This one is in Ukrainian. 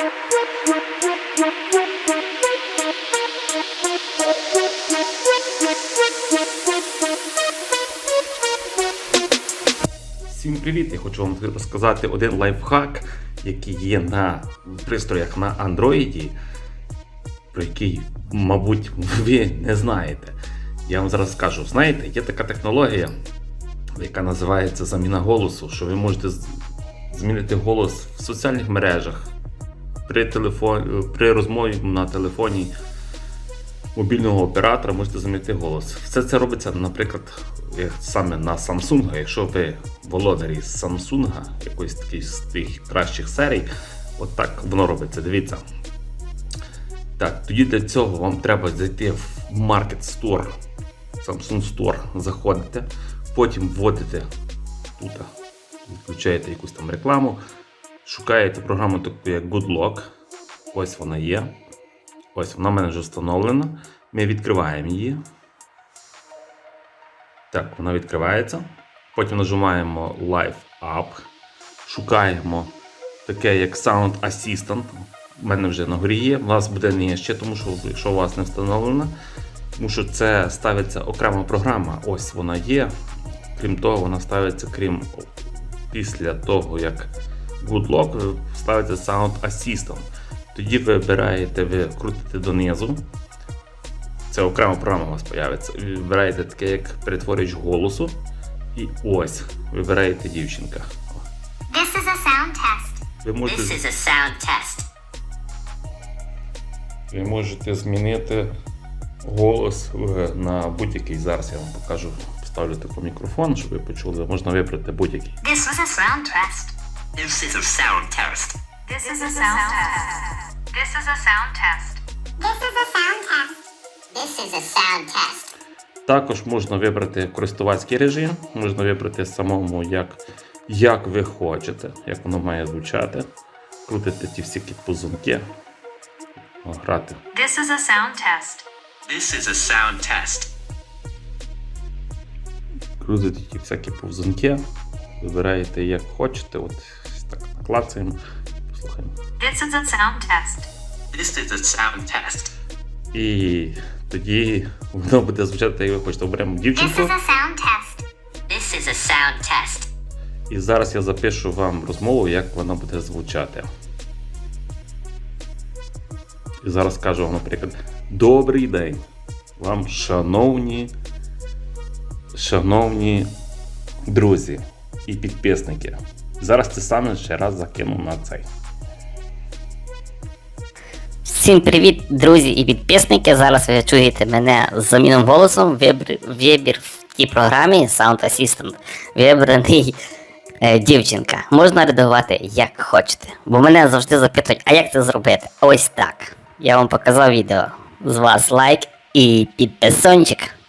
Всім привіт! Я хочу вам розказати один лайфхак, який є на пристроях на Android, про який, мабуть, ви не знаєте. Я вам зараз скажу. Знаєте, є така технологія, яка називається заміна голосу, що ви можете змінити голос в соціальних мережах при, телефон... при розмові на телефоні мобільного оператора можете замінити голос. Все це робиться, наприклад, саме на Samsung. Якщо ви володарі Samsung, якоїсь такої з тих кращих серій, от так воно робиться. Дивіться. Так, тоді для цього вам треба зайти в Market Store, Samsung Store, заходите, потім вводите тут, відключаєте якусь там рекламу, шукаєте програму таку як GoodLock. Ось вона є. Ось вона в мене вже встановлена. Ми відкриваємо її. Так, вона відкривається. Потім нажимаємо Live Up. Шукаємо таке як Sound Assistant. У мене вже на горі є. У вас буде нижче, тому що якщо у вас не встановлено, тому що це ставиться окрема програма. Ось вона є. Крім того, вона ставиться крім після того, як GoodLock, ставиться Sound Assistant. Тоді ви вибираєте, ви крутите донизу. Це окрема програма у вас з'явиться. Вибираєте таке, як перетворювач голосу. І ось вибираєте дівчинка. This is a sound test. Ви можете, This is a sound test. ви можете змінити голос е, на будь-який. Зараз я вам покажу. Поставлю такий мікрофон, щоб ви почули. Можна вибрати будь-який. This is a sound test. This is a sound test. This is a sound test. This is a sound test. This is a sound test. This is a sound test. Також можна вибрати користувацький режим, можна вибрати самому, як, як ви хочете, як воно має звучати. Крутити ті всі позумки. Грати. This is a sound test. This is a sound test. Крутите ті всякі повзунки. Вибираєте як хочете. От наклацаємо. Послухаємо. This is a sound test. This is a sound test. І тоді воно буде звучати, як ви хочете. Оберемо This is a sound test. This is a sound test. І зараз я запишу вам розмову, як вона буде звучати. І зараз скажу вам, наприклад, добрий день вам, шановні, шановні друзі і підписники. Зараз це саме ще раз закину на цей. Всім привіт, друзі і підписники. Зараз ви чуєте мене з заміном голосом. Вибір, вибір в тій програмі Sound Assistant. Вибраний е, дівчинка. Можна редагувати як хочете. Бо мене завжди запитують, а як це зробити? Ось так. Я вам показав відео. З вас лайк і підписончик.